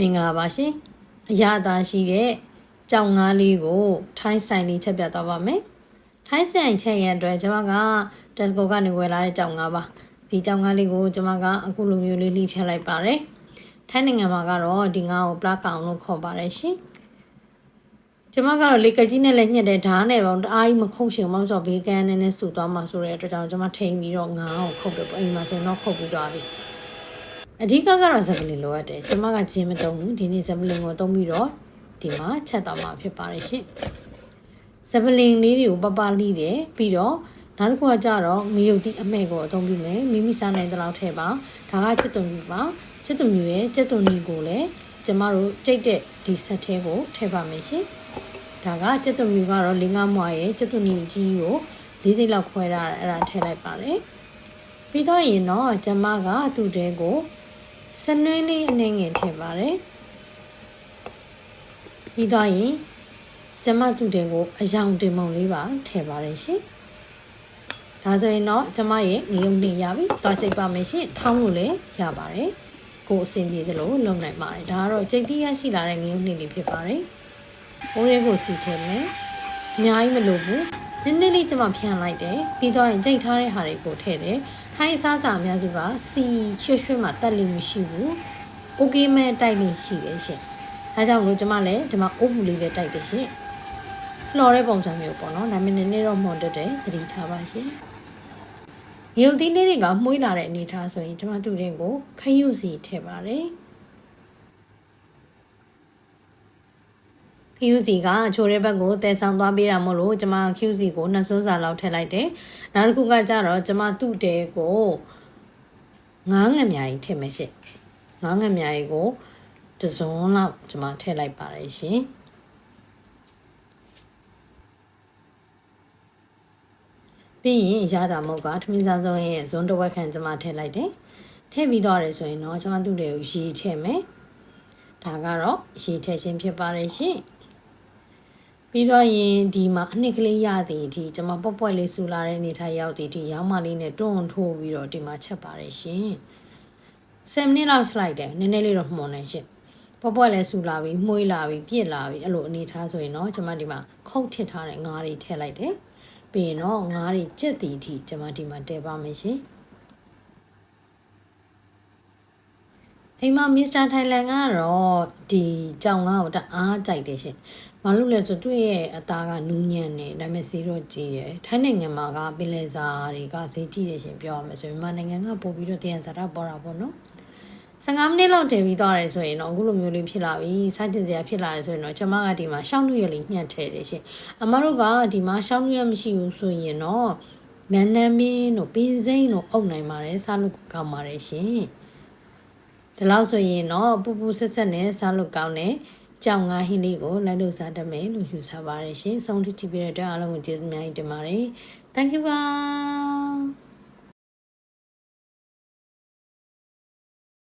မင်္ဂလာပါရှင်အရာအသားရှိတဲ့ကြောင်ငါးလေးကို ထိုင်းစတိုင်လေးချက်ပြသွားပါမယ်ထိုင်းစတိုင်ချက်ရတဲ့အတွက်ကျွန်မက Tesco ကနေဝယ်လာတဲ့ကြောင်ငါးပါဒီကြောင်ငါးလေးကိုကျွန်မကအခုလိုမျိုးလေးလှိဖြတ်လိုက်ပါတယ်ထိုင်းနိုင်ငံမှာကတော့ဒီငါးကိုပလာကောင်လို့ခေါ်ပါတယ်ရှင်ကျွန်မကတော့လေကကြီးနဲ့လည်းညှက်တဲ့ဓာတ်နဲ့တော့တအားကြီးမခုတ်ရှင်မဆိုဘေးကန်နဲ့နဲ့ဆူသွားမှာဆိုတဲ့အတွက်ကြောင့်ကျွန်မထိန်ပြီးတော့ငါးကိုခုတ်တယ်ပေါ့အိမ်မှာဆိုတော့ခုတ်ပြီးသွားပြီ အဓိကကတော့ဇပလင်လိုအပ်တယ်ကျွန်မကဂျင်းမတုံဘူးဒီနေ့ဇပလင်ကိုတုံးပြီးတော့ဒီမှာချက်တော့မှာဖြစ်ပါတယ်ရှင်ဇပလင်လေးတွေကိုပပလိတယ်ပြီးတော့နောက်တစ်ခုကကြတော့ငရုတ်တိအမဲ့ကိုအသုံးပြုမယ်မိမိစားနိုင်တဲ့လောက်ထည့်ပါဒါကချစ်တုံကြီးပါချစ်တုံကြီးရဲ့ချစ်တုံကြီးကိုလည်းကျမတို့ကြိတ်တဲ့ဒီဆက်ထဲကိုထည့်ပါမယ်ရှင်ဒါကချစ်တုံကြီးကတော့လင်းကားမွားရဲ့ချစ်တုံကြီးကြီးကို၄စိတ်လောက်ခွဲထားတာအဲ့ဒါထည့်လိုက်ပါတယ်ပြီးတော့ရင်တော့ကျမကသူ့တဲကို စနွေးလေးအနှင်းငယ်ထည့်ပါတယ်ပြီးတော့ရင်ကျမတူတဲ့ကိုအယောင်တင်မုံလေးပါထည့်ပါတယ်ရှင်ဒါဆိုရင်တော့ကျမရဲ့ငရုံတင်ရပြီတွားချိတ်ပါမယ်ရှင်ထောင်းလို့လည်းရပါတယ်ကိုအဆင်ပြေသလိုလုပ်နိုင်ပါတယ်ဒါကတော့ကြိတ်ပြီးရရှိလာတဲ့ငရုံတင်လေးဖြစ်ပါတယ်ဘိုးရဲကိုစီထည့်မယ်အများကြီးမလိုဘူး နည်းနည်းလေးကျမဖြန်းလိုက်တယ်ပြီးတော့ရင်ကြိတ်ထားတဲ့ဟာတွေကိုထည့်တယ်ထိုင်းအစားအစာအများစုကစီရွှွှွှွမှတက်လိမ့်မရှိဘူး။ Okay မဲ့တိုက်လိမ့်ရှိတယ်ရှင်။ဒါကြောင့်မလို့ကျမလည်းဒီမှာအိုးပူလေးပဲတိုက်တယ်ရှင်။လှော်တဲ့ပုံစံမျိုးပေါ့နော်။ဒါမင်းနည်းနည်းတော့မှွန်တက်တယ်သတိထားပါရှင်။ရုပ်သီးလေးတွေကမှုေးလာတဲ့အနေထားဆိုရင်ကျမတူတဲ့ကိုခရုစီထည့်ပါတယ်။ QC ကချိုတဲ့ဘက်ကိုတည်ဆောင်သွားပေးတာမို့လို့ကျမ QC ကိုနှစ်စွန်းစာလောက်ထည့်လိုက်တယ်။နောက်တစ်ခုကကြတော့ကျမသူ့တဲကိုငားငမြာကြီးထည့်မယ်ရှင့်။ငားငမြာကြီးကိုတစုံလောက်ကျမထည့်လိုက်ပါတယ်ရှင်။ပြီးရင်ရတာမဟုတ်ကထမင်းစားစုံရဲ့ဇွန်တစ်ဝက်ခန့်ကျမထည့်လိုက်တယ်။ထည့်ပြီးတော့ရဆိုရင်တော့ကျမသူ့တဲကိုရေထည့်မယ်။ဒါကတော့ရေထည့်ခြင်းဖြစ်ပါတယ်ရှင်။ ပြီးတော့ရင်ဒီမှာအနှစ်ကလေးရသည်ဒီကျွန်မပွက်ပွက်လေးဆူလာတဲ့အနေထားရောက်သည်ဒီရောင်းမလေးနဲ့တွန်းထိုးပြီးတော့ဒီမှာချက်ပါတယ်ရှင်10မိနစ်လောက်ချက်လိုက်တယ်နည်းနည်းလေးတော့မှုန်နေရှင်ပွက်ပွက်လေးဆူလာပြီးမှုေးလာပြီးပြစ်လာပြီးအဲ့လိုအနေထားဆိုရင်တော့ကျွန်မဒီမှာခုတ်ထစ်ထားတဲ့ငါးတွေထည့်လိုက်တယ်ပြီးရင်တော့ငါးတွေကြက်သည်အထိကျွန်မဒီမှာတည်ပါမယ်ရှင်အိမ်မှာမစ္စတာထိုင်လန်ကတော့ဒီကြောင်ငါ့ကိုတအားကြိုက်တယ်ရှင်။ ဘာလို့လဲဆိုသူ့ရဲ့အသားကနူးညံ့နေဒါပေမဲ့ဈေးတော့ကြီးရယ်။ထိုင်းနိုင်ငံမှာကပင်လယ်စာတွေကဈေးကြီးတယ်ရှင်ပြောရမယ်ဆိုရင်မြန်မာနိုင်ငံကပို့ပြီးတော့တည်ရန်စားတာပေါ်တာပေါ့နော်။15မိနစ်လောက်တည်ပြီးသွားတယ်ဆိုရင်တော့အခုလိုမျိုးလေးဖြစ်လာပြီ။စားကျင်စရာဖြစ်လာတယ်ဆိုရင်တော့ကျွန်မကဒီမှာရှောင်းနုရလေးညှက်ထည့်တယ်ရှင်။အမတို့ကဒီမှာရှောင်းနုရမရှိဘူးဆိုရင်တော့နန်းနန်းမင်းတို့ပင်စိမ့်တို့အုပ်နိုင်ပါတယ်စားလို့ကောင်းပါတယ်ရှင်။ဒီလောက်ဆိုရင်တော့ပူပူဆက်ဆက်နဲ့စားလို့ကောင်းတဲ့ ကြောင်ငါဟင်းလေးကိုလိုက်လို့စားတတ်မယ်လို့ယူဆပါတယ်ရှင်။ဆုံးထိကြည့်ပြတဲ့အတွက်အားလုံးကိုကျေးဇူးအများကြီးတင်ပါတယ်။ Thank you ပါ